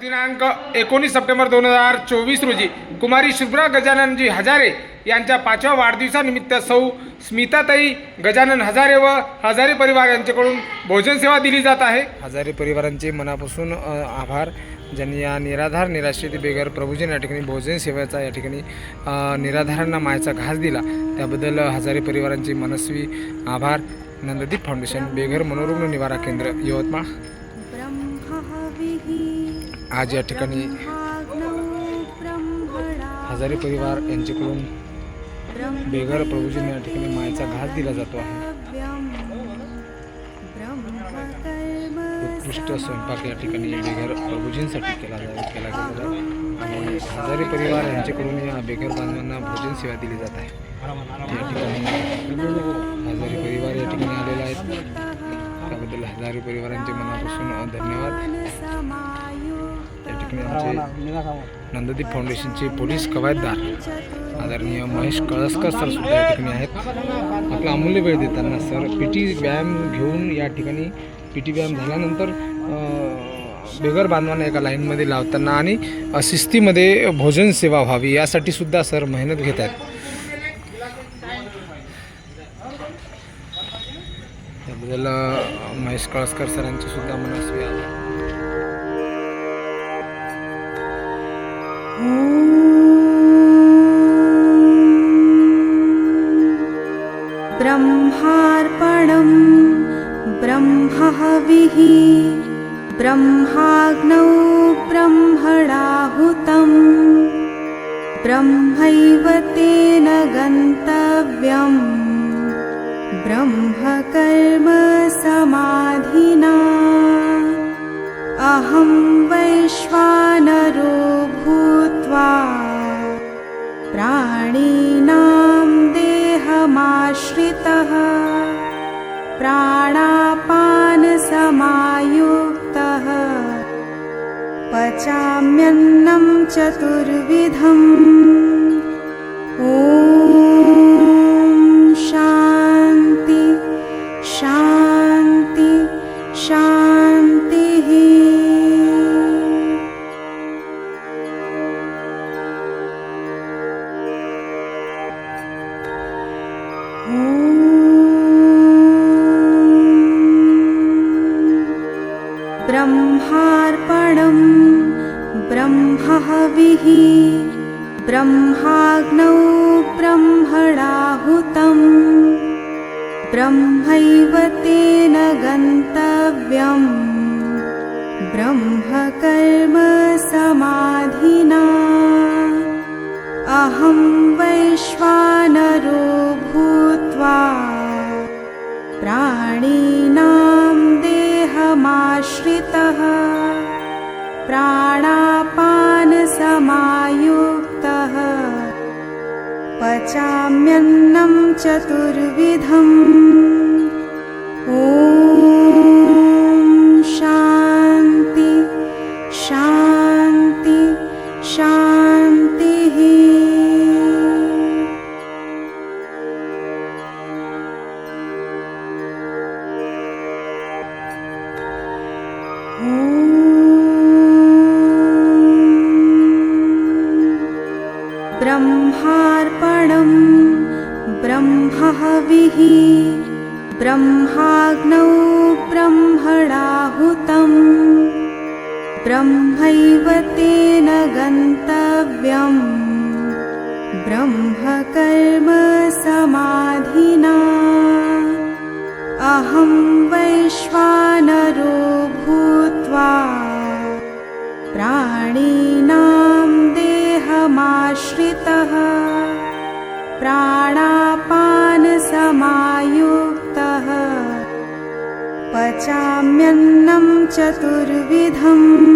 दिनांक एकोणीस सप्टेंबर दोन हजार चोवीस रोजी कुमारी शुभ्रा गजाननजी हजारे यांच्या पाचव्या वाढदिवसानिमित्त सौ स्मिताताई गजानन हजारे व हजारे परिवार यांच्याकडून भोजन सेवा दिली जात आहे. हजारे परिवारांचे मनापासून आभार. ज्यांनी या निराधार निराश्रित बेघर प्रभूजन या ठिकाणी भोजन सेवेचा या ठिकाणी निराधारांना मायचा घास दिला. त्याबद्दल हजारे परिवारांचे मनस्वी आभार. नंददीप फाउंडेशन बेघर मनोरुग्ण निवारा केंद्र यवतमाळ. आज या ठिकाणी हजारे परिवार यांच्याकडून बेघर प्रभूजन या ठिकाणी मायेचा घास दिला जातो आहे. उत्कृष्ट स्वयंपाक या ठिकाणी बेघर प्रभूजींसाठी केला जा केला गेलेला आणि हजारे परिवार यांच्याकडून या बेघर बांधवांना भोजन सेवा दिली जात आहे. या ठिकाणी हजारे परिवार या ठिकाणी हजारे परिवारांचे मनापासून धन्यवाद. या ठिकाणी आमचे नंददीप फाउंडेशनचे पोलीस कवायतदार आदरणीय महेश कळसकर सर सुद्धा या ठिकाणी आहेत. आपला अमूल्य वेळ देताना सर पी टी व्यायाम घेऊन या ठिकाणी पी टी व्यायाम झाल्यानंतर अ, बेघर बांधवांना एका लाईनमध्ये लावताना आणि शिस्तीमध्ये भोजन सेवा व्हावी यासाठी सुद्धा सर मेहनत घेत आहेत. त्याबद्दल अ, महेश कळसकर सुद्धा मनस्वी आभार ब्रह्मार्पणं ब्रह्महविः ब्रह्माग्नौ ब्रह्मणाहुतं ब्रह्मैव तेन गन्तव्यम् ब्रह्मकर्म समाधिना। अहं वैश्वानरो भूत्वा प्राणिनां देहमाश्रितः प्राणापानसमायुक्तः। पचाम्यन्नं चतुर्विधम्। ॐ ब्रह्मार्पणं ब्रह्महविः ब्रह्माग्नौ ब्रह्मणाहुतं ब्रह्मैव तेन गन्तव्यम् ब्रह्मकर्म समाधिना अहं वैश्वानरो प्राणापानसमायुक्तः। पचाम्यन्नं चतुर्विधम्। ॐ ब्रह्मार्पणं ब्रह्महविः। ब्रह्माग्नौ ब्रह्मणाहुतं ब्रह्मैव तेन गन्तव्यम्। ब्रह्मकर्म समाधिना। अहं वैश्वानरो भूत्वा प्राणिनां प्राणापानसमायुक्तः। पचाम्यन्नं चतुर्विधम्